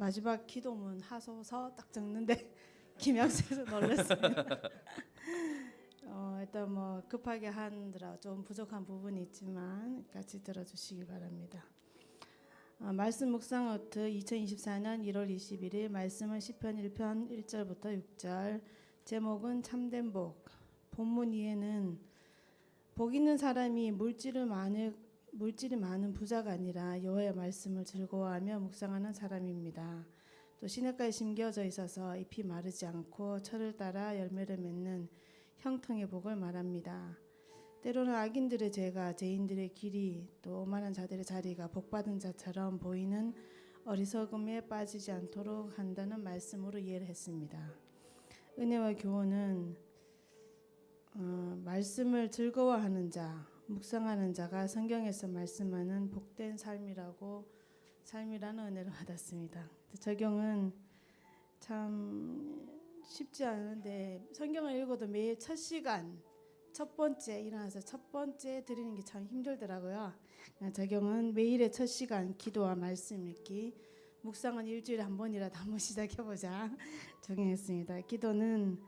마지막 기도문 하소서 딱 적는데 김양수에서 놀랐습니다. 어, 일단 뭐 급하게 하느라 좀 부족한 부분이 있지만 같이 들어주시기 바랍니다. 어, 말씀 묵상 어트 2024년 1월 21일 말씀은 시편 1편 1절부터 6절 제목은 참된 복 본문 이에는 복 있는 사람이 물질을 많을 물질이 많은 부자가 아니라 여호와의 말씀을 즐거워하며 묵상하는 사람입니다. 또 시냇가에 심겨져 있어서 잎이 마르지 않고 철을 따라 열매를 맺는 형통의 복을 말합니다. 때로는 악인들의 죄가 죄인들의 길이 또 오만한 자들의 자리가 복받은 자처럼 보이는 어리석음에 빠지지 않도록 한다는 말씀으로 이해를 했습니다. 은혜와 교훈은 어, 말씀을 즐거워하는 자, 묵상하는 자가 성경에서 말씀하는 복된 삶이라고 삶이라는 은혜를 받았습니다. 적용은 참 쉽지 않은데 성경을 읽어도 매일 첫 시간 첫 번째 일어나서 첫 번째 드리는 게 참 힘들더라고요. 적용은 매일의 첫 시간 기도와 말씀 읽기 묵상은 일주일에 한 번이라도 한번 시작해 보자 정했습니다. 기도는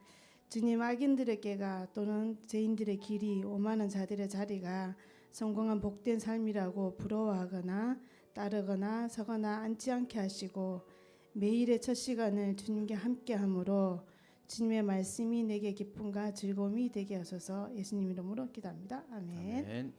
주님 악인들에게가 또는 죄인들의 길이 오만한 자들의 자리가 성공한 복된 삶이라고 부러워하거나 따르거나 서거나 앉지 않게 하시고 매일의 첫 시간을 주님께 함께 함으로 주님의 말씀이 내게 기쁨과 즐거움이 되게 하소서 예수님 이름으로 기도합니다. 아멘. 아멘.